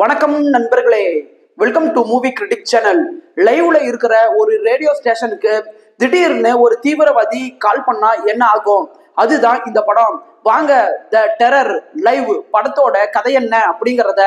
வணக்கம் நண்பர்களே. Welcome to movie critic channel லைவ்ல இருக்கிற ஒரு ரேடியோ ஸ்டேஷனுக்கு திடீர்னு ஒரு தீவிரவாதி கால் பண்ணா என்ன ஆகும்? அதுதான் இந்த படம். வாங்க த டெரர் லைவ் படத்தோட கதை என்ன அப்படிங்கறத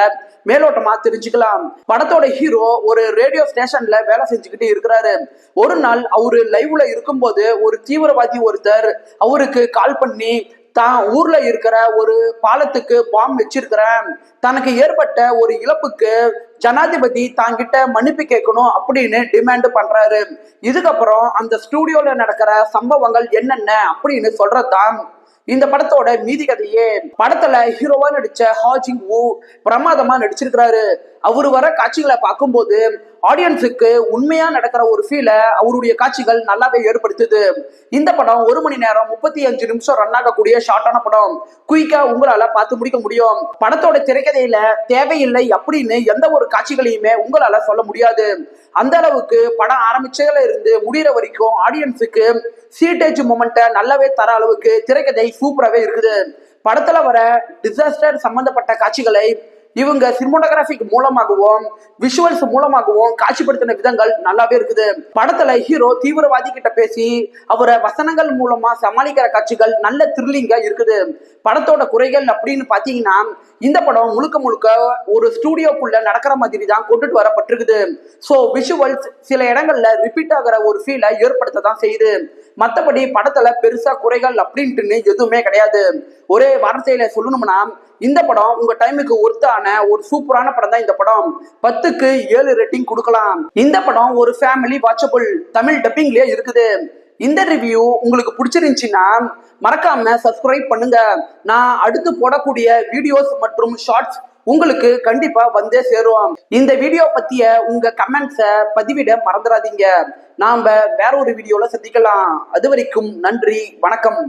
மேலோட்டமா தெரிஞ்சுக்கலாம். படத்தோட ஹீரோ ஒரு ரேடியோ ஸ்டேஷன்ல வேலை செஞ்சுக்கிட்டு இருக்கிறாரு. ஒரு நாள் அவரு லைவ்ல இருக்கும்போது ஒரு தீவிரவாதி ஒருத்தர் அவருக்கு கால் பண்ணி தான் ஊர்ல இருக்கிற ஒரு பாலத்துக்கு பாம் வச்சிருக்கிறேன். தனக்கு ஏற்பட்ட ஒரு இழப்புக்கு ஜனாதிபதி தாங்கிட்ட மன்னிப்பு கேட்கணும் அப்படின்னு டிமாண்ட் பண்றாரு. இதுக்கப்புறம் அந்த ஸ்டூடியோல நடக்கிற சம்பவங்கள் என்னென்ன அப்படின்னு சொல்றதுதான் இந்த படத்தோட மீதி கதையே படத்துல ஹீரோவா நடிச்ச ஹாஜிங் ஊ பிரமாதமா நடிச்சிருக்கிறாரு. அவரு வர காட்சிகளை பார்க்கும்போது ஆடியன்ஸுக்கு உண்மையா நடக்கிற ஒரு ஃபீலை அவருடைய காட்சிகள் நல்லாவே ஏற்படுத்துது. இந்த படம் ஒரு மணி நேரம் முப்பத்தி அஞ்சு நிமிஷம் ரன் ஆகக்கூடிய ஷார்ட்டான படம். குயிக்கா உங்களால பார்த்து முடிக்க முடியும். படத்தோட திரைக்கதையில தேவையில்லை அப்படின்னு எந்த ஒரு காட்சிகளையுமே உங்களால சொல்ல முடியாது. அந்த அளவுக்கு படம் ஆரம்பிச்சதுல இருந்து முடிகிற வரைக்கும் ஆடியன்ஸுக்கு சீட்டேஜ் மூமெண்ட்டை நல்லாவே தர அளவுக்கு திரைக்கதை சூப்பராகவே இருக்குது. படத்துல வர டிசாஸ்டர் சம்பந்தப்பட்ட காட்சிகளை இவங்க சினிமோட்டோகிராஃபிக் மூலமாகவும் விஷுவல்ஸ் மூலமாகவும் காட்சிப்படுத்தின விதங்கள் நல்லாவே இருக்குது. படத்துல ஹீரோ தீவிரவாதி கிட்ட பேசி அவரை வசனங்கள் மூலமா சமாளிக்கிற காட்சிகள் நல்ல த்ரில்லிங்கா இருக்குது. படத்தோட குறைகள் அப்படின்னு பாத்தீங்கன்னா இந்த படம் முழுக்க முழுக்க ஒரு ஸ்டூடியோக்குள்ள நடக்கிற மாதிரி தான் கொண்டுட்டு வரப்பட்டிருக்குது. ஸோ விஷுவல்ஸ் சில இடங்கள்ல ரிப்பீட் ஆகிற ஒரு ஃபீலை ஏற்படுத்த தான் செய்யுது. மற்றபடி படத்துல பெருசா குறைகள் அப்படின்ட்டுன்னு எதுவுமே கிடையாது. ஒரே வார்த்தையில சொல்லணும்னா இந்த படம் உங்க டைமுக்கு ஒர்த்தான ஒரு சூப்பரான படம் தான் இந்த படம். பத்துக்கு ஏழு ரேட்டிங் கொடுக்கலாம். இந்த படம் ஒரு ஃபேமிலி வாட்சபிள் தமிழ் டப்பிங்லயே இருக்குது. இந்த ரிவ்யூ உங்களுக்கு பிடிச்சிருந்துச்சுன்னா மறக்காம சப்ஸ்கிரைப் பண்ணுங்க. நான் அடுத்து போடக்கூடிய வீடியோஸ் மற்றும் ஷார்ட்ஸ் உங்களுக்கு கண்டிப்பா வந்தே சேருவோம். இந்த வீடியோ பத்திய உங்க கமெண்ட்ஸை பதிவிட மறந்துடாதீங்க நாம வேற ஒரு வீடியோல சந்திக்கலாம். அது வரைக்கும் நன்றி வணக்கம்.